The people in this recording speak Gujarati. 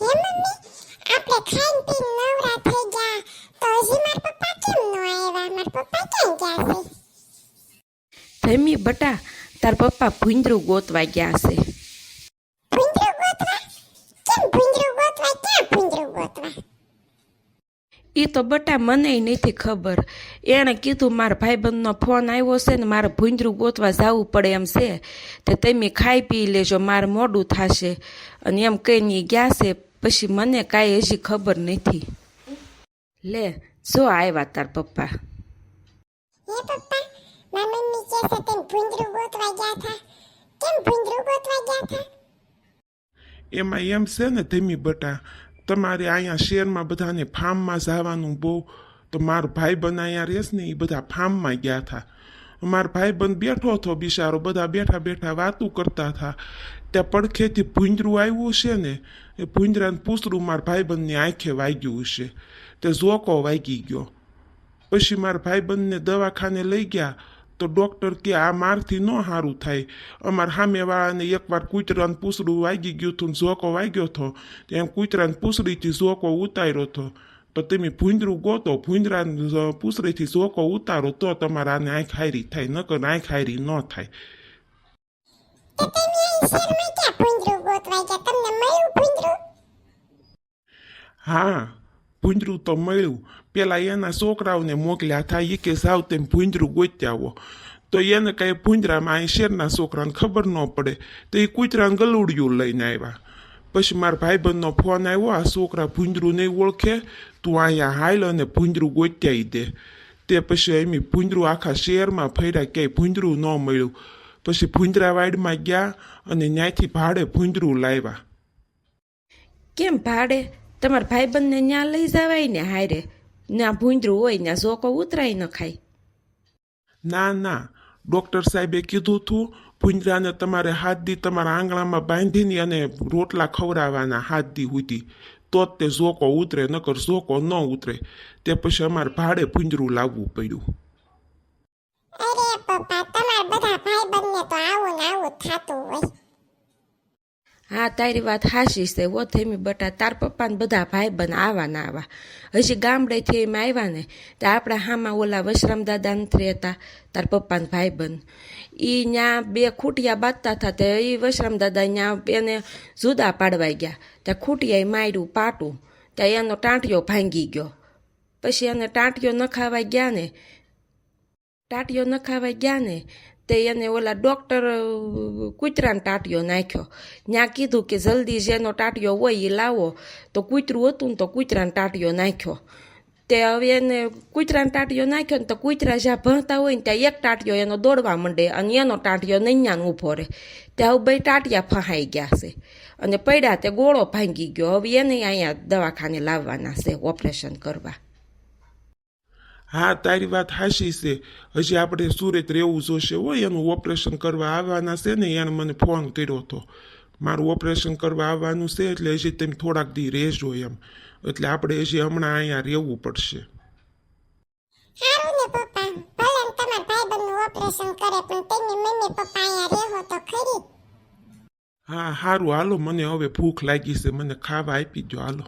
હે મમ્મી? આપણે ખાઈને પીને નવરા થઈ ગયા. તો હજી માર પપ્પા કેમ ન આવ્યા? માર પપ્પા ક્યાં ગયા છે? ધમી બટા તાર પપ્પા ભૂંદરું ગોતવા ગયા છે. ભૂંદરું ગોતવા? કેમ ભૂંદરું ગોતવા? ક્યાં ભૂંદરું ગોતવા? એ તો બટા મને નથી ખબર. એણે કીધું મારા ભાઈબંધનો ફોન આવ્યો છે ને મારે ભૂંજરું ગોતવા જવું પડે એમ છે. તે તમે ખાઈ પી લેજો મારે મોડું થશે. અને એમ કહીને નહીં ગયા છે પછી મને કાંઈ હજી ખબર નથી. લે જો આવ્યા તાર પપ્પા. હે પપ્પા મમ્મી કહે છે તેમ ભૂંદરું ગોતવા ગયા હતા કેમ ભૂંદરું ગોતવા ગયા હતા એમાં એમ છે ને ધીમી બટા તમારે અહીંયા શહેરમાં બધાને ફાર્મમાં જવાનું બહુ તો મારો ભાઈ બનાયા રહેશ ને એ બધા ફાર્મમાં ગયા હતા મારો ભાઈબંધ બેઠો હતો, બિચારો બધા બેઠા બેઠા વાતું કરતા હતા. ત્યાં પડખેથી ભૂંજરું આવ્યું છે ને, એ ભૂંજરાને પૂછડું મારા ભાઈબંધની આંખે વાગ્યું છે. તે ઝોકો વાગી ગયો. પછી મારા ભાઈબંધને દવાખાને લઈ ગયા, તો ડૉક્ટર કે આ મારથી ન સારું થાય. અમારા સામેવાળાને એકવાર કૂતરાને પૂછડું વાગી ગયું હતું ઝોકો વાગ્યો હતો. એમ કૂતરાને પૂછડીથી ઝોકો ઉતાર્યો હતો. તો તમે ભૂંદરું ગોતો ભૂંદરાને પૂછરીથી ઝોકો ઉતારો તો તમારે આને આંખ હારી થાય નકર આંખ હારી ન થાય ભૂંદરું ભૂંદરું હા ભૂંજરું તો મળ્યું પેલા એના છોકરાઓને મોકલ્યા થાય કે સાવ તેમ ભૂંજરું ગોત્યા આવો તો એને કાંઈ ભૂંજરામાં અહીં શેરના છોકરાને ખબર ન પડે તો એ કૂતરાને ગલુડિયું લઈને આવ્યા પછી મારા ભાઈબંધનો ફોન આવ્યો આ છોકરા ભૂંજરું નહીં ઓળખે તું અહીંયા હાલ અને ભૂંજરું ગોત્યાઈ દે તે પછી એમ ભૂંજરું આખા શહેરમાં ફર્યા ક્યાંય ભૂંજરું ન મળ્યું પછી ભૂંજરાવાડમાં ગયા અને ત્યાંથી ભાડે ભૂંજરું લાવ્યા કેમ ભાડે તમારા ભાઈબંધને ત્યાં લઈ જવાય ને હારે ત્યાં ભૂંજરું હોય ત્યાં ઝોકો ઉતરાય ન ખાય ના ના ડૉક્ટર સાહેબે કીધું હતું, ભૂંજરાને તમારે હાથ દી તમારા આંગણામાં બાંધીને અને રોટલા ખવડાવવાના હાથ દી સુધી તો જ તે ઝોકો ઉતરે, નકર ઝોકો ન ઉતરે. તે પછી અમારે ભાડે ભૂંજરું લાવવું પડ્યું. અરે તમારા બધા ભાઈબંધને તો આવું ને આવું જ થતું હોય હા તારી વાત હાશી છે. વો થેમી બટા, તાર પપ્પાને બધા ભાઈ બન આવવાના આવા. હજી ગામડેથી એમ આવ્યા ને, તો આપણા હામાં ઓલા વશરામ દાદા નથી હતા તાર પપ્પાના ભાઈ બન એ ત્યાં બે ખૂટિયા બાંધતા હતા, તે એ વશરામ દાદા ત્યાં એને જુદા પાડવાઈ ગયા. ત્યાં ખૂટિયાએ માર્યું પાટું ત્યાં એનો ટાંટિયો ભાંગી ગયો. પછી એને ટાંટિયો નખાવા ગયા ને, ટાંટિયો નખાવા ગયા ને તે એને ઓલા ડૉક્ટર કૂતરાને ટાટિયો નાખ્યો. ત્યાં કીધું કે જલ્દી જેનો ટાટિયો હોય એ લાવો. તો કૂતરું હતું ને તો કૂતરાને ટાટિયો નાખ્યો. તે હવે એને કૂતરાને ટાટિયો નાખ્યો ને તો કૂતરા જ્યાં ભણતા હોય ને ત્યાં એક ટાટિયો એનો દોડવા માંડે અને એનો ટાટિયો નૈયાને ઊભો રહે. ત્યાં બે ટાટિયા ફહાઈ ગયા છે. અને પડ્યા તે ગોળો ભાંગી ગયો. હવે એને અહીંયા દવાખાને લાવવાના છે, ઓપરેશન કરવા. હા તારી વાત હાશી છે. હજી આપણે સુરત રહેવું જોશે. હોય એનું ઓપરેશન કરવા આવવાના છે ને એને મને ફોન કર્યો હતો મારું ઓપરેશન કરવા આવવાનું છે એટલે હજી તમે થોડાક દી રહેજો એમ. એટલે આપણે હજી હમણાં અહીંયા રહેવું પડશે. હા સારું હાલો મને હવે ભૂખ લાગી છે. મને ખાવા આપી દો હાલો.